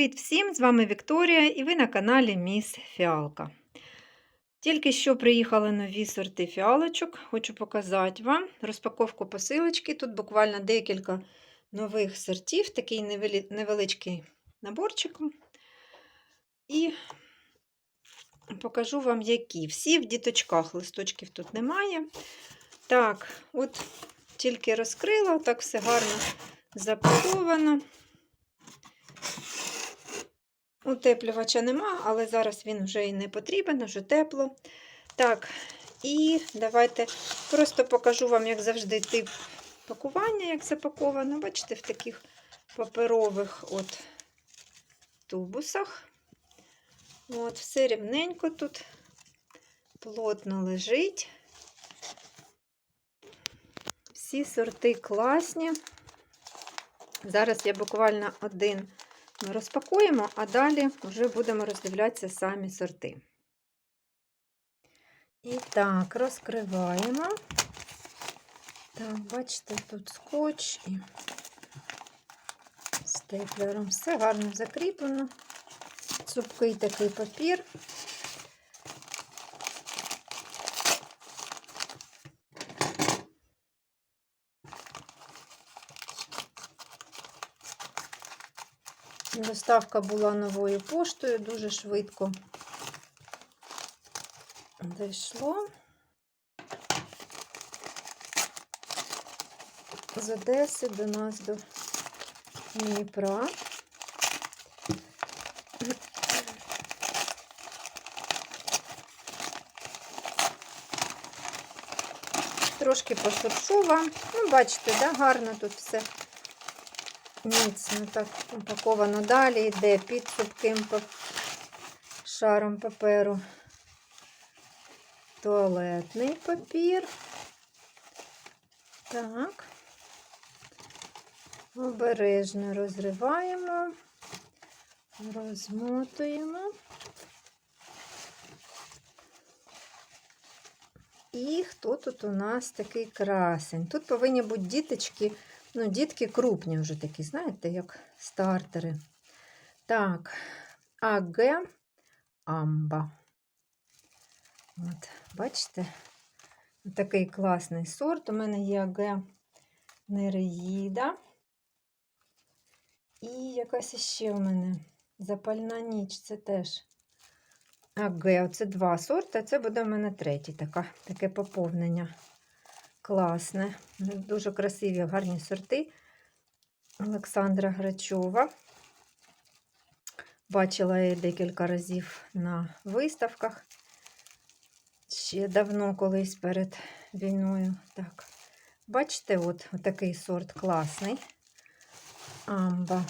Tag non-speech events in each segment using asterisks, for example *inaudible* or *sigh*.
Привіт всім! З вами Вікторія і ви на каналі Міс Фіалка. Тільки що приїхали нові сорти фіалочок, хочу показати вам розпаковку посилочки. Тут буквально декілька нових сортів, такий невеличкий наборчик. І покажу вам, які. Всі в діточках, листочків тут немає. Так, от тільки розкрила, так все гарно запаковано. Утеплювача нема, але зараз він вже і не потрібен, вже тепло. Так, і давайте просто покажу вам, як завжди, тип пакування, як запаковано. Бачите, в таких паперових от тубусах. От, Все рівненько тут, плотно лежить. Всі сорти класні. Зараз я буквально один ми розпакуємо, а далі вже будемо роздивлятися самі сорти. І так, розкриваємо. Так, бачите, тут скотч і степлером. Все гарно закріплено. Цупкий такий папір. Доставка була новою поштою, дуже швидко дійшло. З Одеси до нас до Дніпра. Трошки пошуршу. Ну, бачите, да, гарно тут все міцно так упаковано. Далі йде під цупким шаром паперу туалетний папір. Так, обережно розриваємо, розмотуємо. І хто тут у нас такий красень? Тут повинні бути діточки. Ну, дітки крупні вже такі, знаєте, як стартери. Так, АГ Амба. От, бачите, такий класний сорт. У мене є АГ Нереїда. І якась ще у мене запальна ніч, це теж АГ. Оце два сорти, це буде у мене третій, така, таке поповнення класне. Дуже красиві, гарні сорти Олександра Грачова. Бачила її декілька разів на виставках. Ще давно колись перед війною. Так, бачите, от, от такий сорт класний. Амба.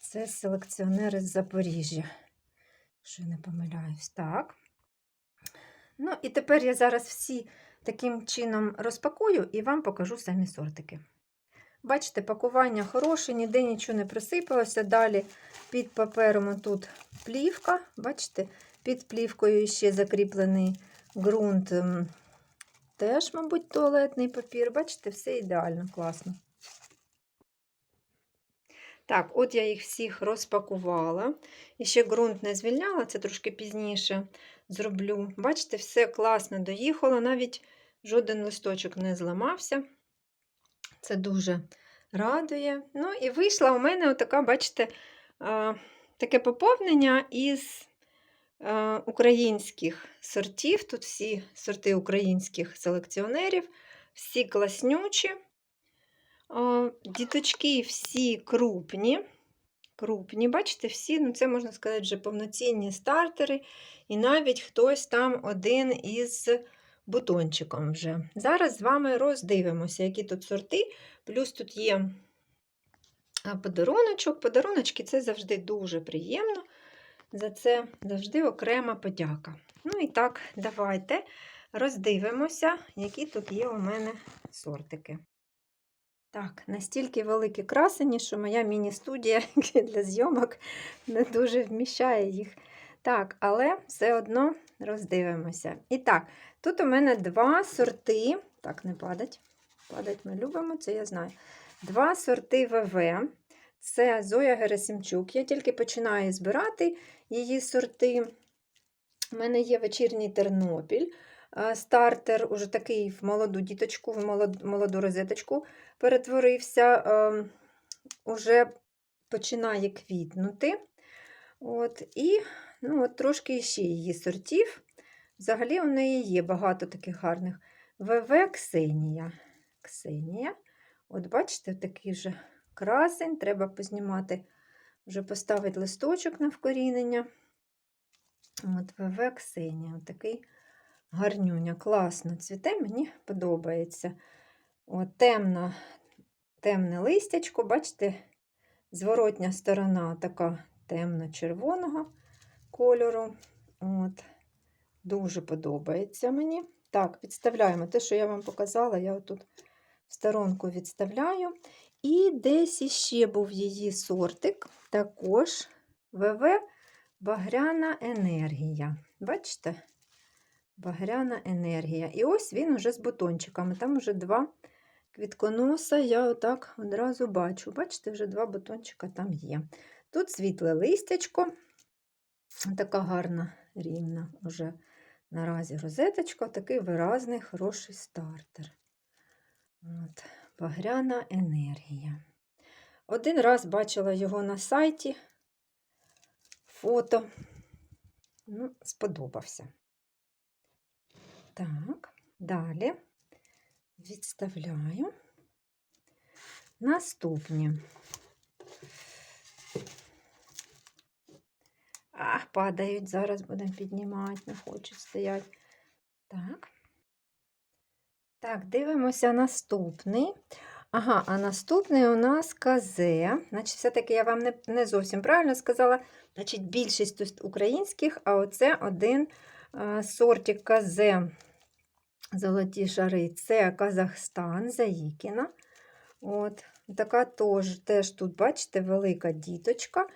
Це селекціонери з Запоріжжя. Якщо не помиляюсь. Так. Ну, і тепер я зараз всі таким чином розпакую і вам покажу самі сортики. Бачите, пакування хороше, ніде нічого не присипалося. Далі під папером тут плівка. Бачите, під плівкою ще закріплений ґрунт. Теж, мабуть, туалетний папір. Бачите, все ідеально, класно. Так, от я їх всіх розпакувала. І ще ґрунт не звільняла, це трошки пізніше зроблю. Бачите, все класно доїхало, навіть жоден листочок не зламався. Це дуже радує. Ну, і вийшла у мене отака, бачите, таке поповнення із українських сортів. Тут всі сорти українських селекціонерів, всі класнючі. Діточки всі крупні. Крупні, бачите, всі, ну це можна сказати, вже повноцінні стартери, і навіть хтось там один із бутончиком вже. Зараз з вами роздивимося, які тут сорти. Плюс тут є подаруночок. Подаруночки це завжди дуже приємно. За це завжди окрема подяка. Ну і так, давайте роздивимося, які тут є у мене сортики. Так, настільки великі красені, що моя міні-студія *laughs* для зйомок не дуже вміщає їх. Так, але все одно роздивимося. І так, тут у мене два сорти. Так, не падать. Падать ми любимо, це я знаю. Два сорти ВВ. Це Зоя Герасимчук. Я тільки починаю збирати її сорти. У мене є вечірній Тернопіль. е, Стартер, уже такий в молоду діточку, в молоду розеточку перетворився, е, уже починає квітнути. От, і ну, от трошки ще її сортів. Взагалі у неї є багато таких гарних. ВВ Ксенія. Ксенія. От бачите, такий вже красень. Треба познімати, вже поставити листочок на вкорінення. От ВВ Ксенія. От такий гарнюня. Класно цвіте, мені подобається. От темна, темне листячко, бачите, зворотня сторона така темно-червоного кольору. От. Дуже подобається мені. Так, відставляємо те, що я вам показала, я отут в сторонку відставляю. І десь іще був її сортик, також ВВ Багряна енергія. Бачите? Багряна енергія. І ось він уже з бутончиками. Там вже два квітконоса, я отак одразу бачу. Бачите, вже два бутончика там є. Тут світле листячко, така гарна, рівна уже наразі розеточка, такий виразний, хороший стартер. От, Багряна енергія. Один раз бачила його на сайті, фото. Ну, сподобався. Так, далі відставляю. Наступні. А, падають, зараз будемо піднімати, не хочуть стояти. Так. Так, дивимося наступний. Ага, а наступний у нас казе. Значить, все-таки я вам не, не зовсім правильно сказала. Значить, більшість тут українських, а оце один а, сортик казе золоті шари. Це Казахстан, Заїкіна. От, така теж, теж тут, бачите, велика діточка.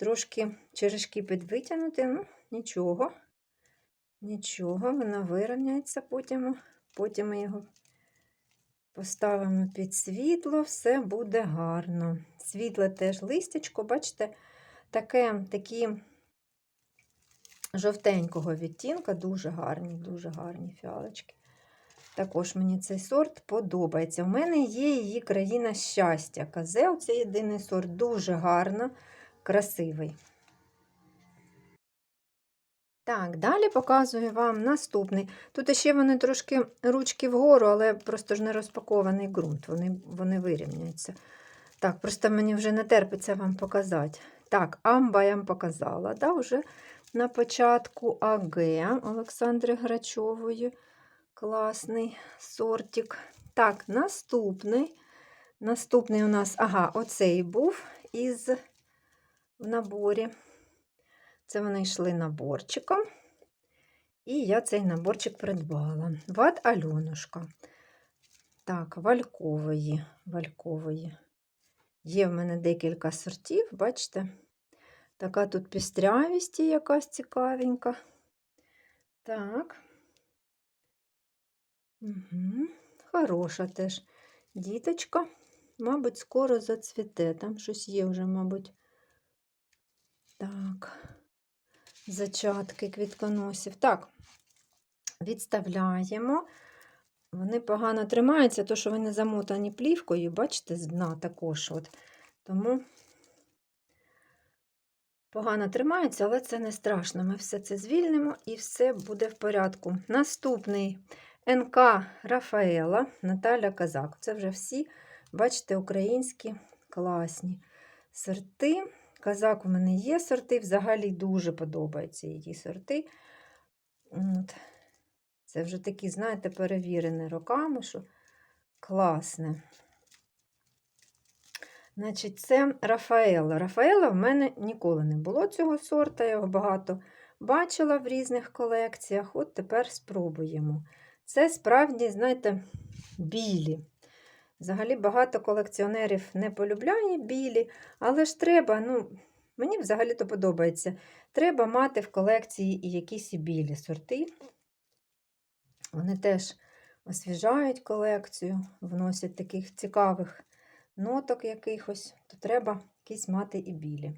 Трошки черешки підвитягнути, ну, нічого. Нічого, вона вирівняється потім. Потім ми його поставимо під світло, все буде гарно. Світле теж листячко, бачите, таке, такі жовтенького відтінка, дуже гарні, дуже гарні фіалочки. Також мені цей сорт подобається. У мене є її країна щастя. Казео це єдиний сорт, дуже гарно, красивий. Так, далі показую вам наступний. Тут ще вони трошки ручки вгору, але просто ж не розпакований ґрунт, вони, вони вирівняються. Так, просто мені вже не терпиться вам показати. Так, амба я вам показала, да, вже на початку АГ Олександри Грачової. Класний сортик. Так, наступний. Наступний у нас, ага, оцей був із в наборі. Це вони йшли наборчиком. І я цей наборчик придбала. Ват Альонушка. Так, валькової. валькової. Є в мене декілька сортів, бачите? Така тут пістрявість якась цікавенька. Так. Угу. Хороша теж діточка. Мабуть, скоро зацвіте. Там щось є вже, мабуть. Так, зачатки квітконосів. Так, відставляємо. Вони погано тримаються, то що вони замотані плівкою, бачите, з дна також. От. Тому погано тримаються, але це не страшно. Ми все це звільнимо і все буде в порядку. Наступний НК Рафаела Наталя Казак. Це вже всі, бачите, українські класні сорти. Казак у мене є сорти, взагалі дуже подобаються її сорти. От. Це вже такі, знаєте, перевірені роками, що класне. Значить, це Рафаела. Рафаела в мене ніколи не було цього сорта, я його багато бачила в різних колекціях. От тепер спробуємо. Це справді, знаєте, білі. Взагалі багато колекціонерів не полюбляє білі, але ж треба, ну, мені взагалі-то подобається. Треба мати в колекції і якісь і білі сорти. Вони теж освіжають колекцію, вносять таких цікавих ноток якихось, то треба якісь мати і білі.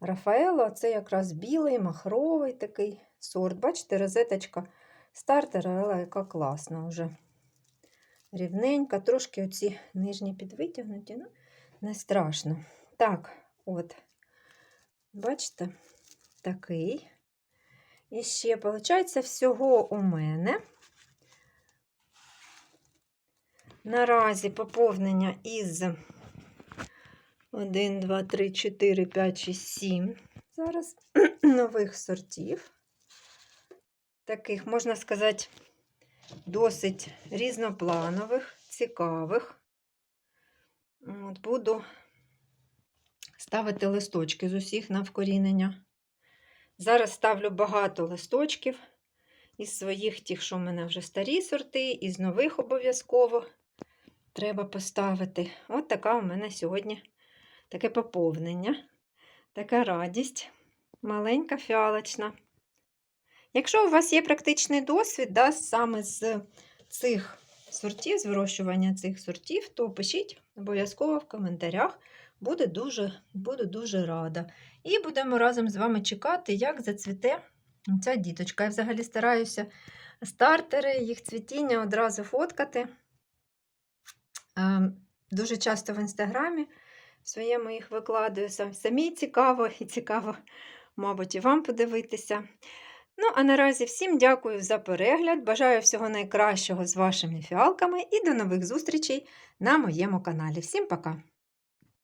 Рафаело це якраз білий, махровий такий сорт. Бачите, розеточка стартера, але яка класна вже. Рівненька, трошки оці нижні підвитягнуті, ну, не страшно. Так, от, бачите, такий. І ще, виходить, всього у мене наразі поповнення із 1, 2, 3, 4, 5, 6, 7. Зараз *clears throat* нових сортів. Таких, можна сказати, досить різнопланових, цікавих. От, буду ставити листочки з усіх на вкорінення. Зараз ставлю багато листочків із своїх, тих, що в мене вже старі сорти, із нових обов'язково треба поставити. От така у мене сьогодні таке поповнення, така радість, маленька фіалочна. Якщо у вас є практичний досвід, да, саме з цих сортів, з вирощування цих сортів, то пишіть обов'язково в коментарях. Буде дуже, буду дуже рада. І будемо разом з вами чекати, як зацвіте ця діточка. Я взагалі стараюся стартери, їх цвітіння одразу фоткати. Ем, Дуже часто в інстаграмі в своєму їх викладаю. Самі цікаво і цікаво, мабуть, і вам подивитися. Ну, а наразі всім дякую за перегляд. Бажаю всього найкращого з вашими фіалками і до нових зустрічей на моєму каналі. Всім пока!